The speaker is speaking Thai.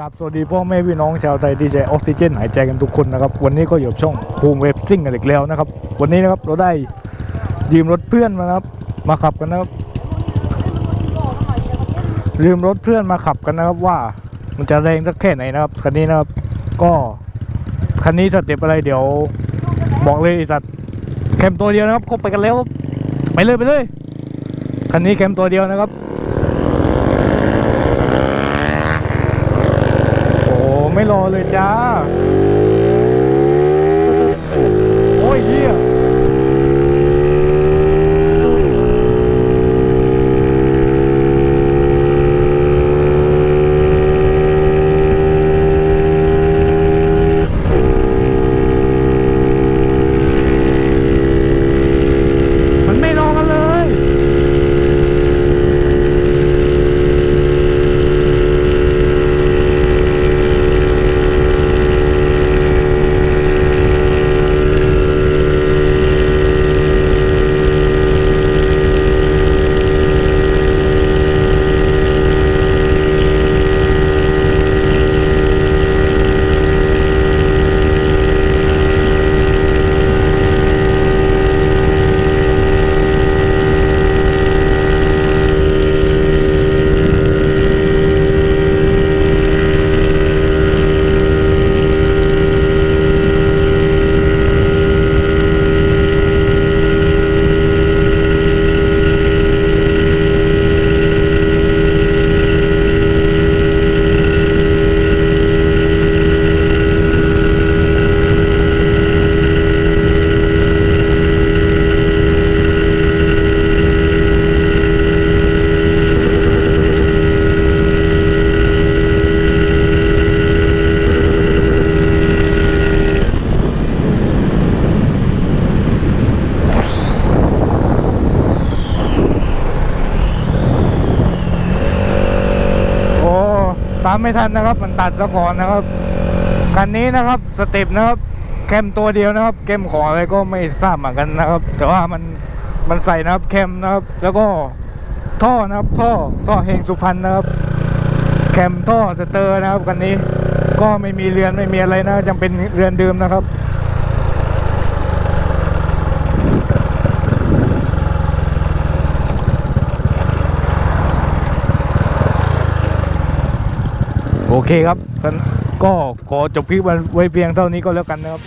กับสวัสดีพ่อแม่พี่น้องชาวไทยที่ใจออกซิเจนหายใจกันทุกคนนะครับ วันนี้ก็อยู่กับช่องภูมิเวฟซิ่งกันอีกแล้วนะครับ วันนี้นะครับเราได้ยืมรถเพื่อนมานะครับ มาขับกันนะครับยืมรถเพื่อนมาขับกันนะครับว่า มันจะแรงสักแค่ไหนนะครับคันนี้นะครับ ก็คันนี้สเต็ปอะไรเดี๋ยว บอกเลยสัตว์แคมตัวเดียวนะครับคบไปกันแล้วไปเลยไปเลยคันนี้แคมตัวเดียวนะครับ โอ้ไม่รอ เลยจ้า โอ้ยเฮียมันไม่รอกันเลย โอ้ตามไม่ทันนะครับ มันตัดซะก่อนนะครับคันนี้นะครับสเต็ปนะครับแคมตัวเดียวนะครับแคมของอะไรก็ไม่ทราบเหมือนกันนะครับ แต่ว่ามันมันใส่นะครับแคมนะครับ แล้วก็ท่อนะครับท่อท่อเฮงสุพรรณนะครับ แคมท่อสเตอร์นะครับคันนี้ก็ไม่มีเรือนไม่มีอะไรนะยังเป็นเรือนเดิมนะครับ โอเคครับก็ขอจบคลิปไว้เพียงเท่านี้ก็แล้วกันนะครับ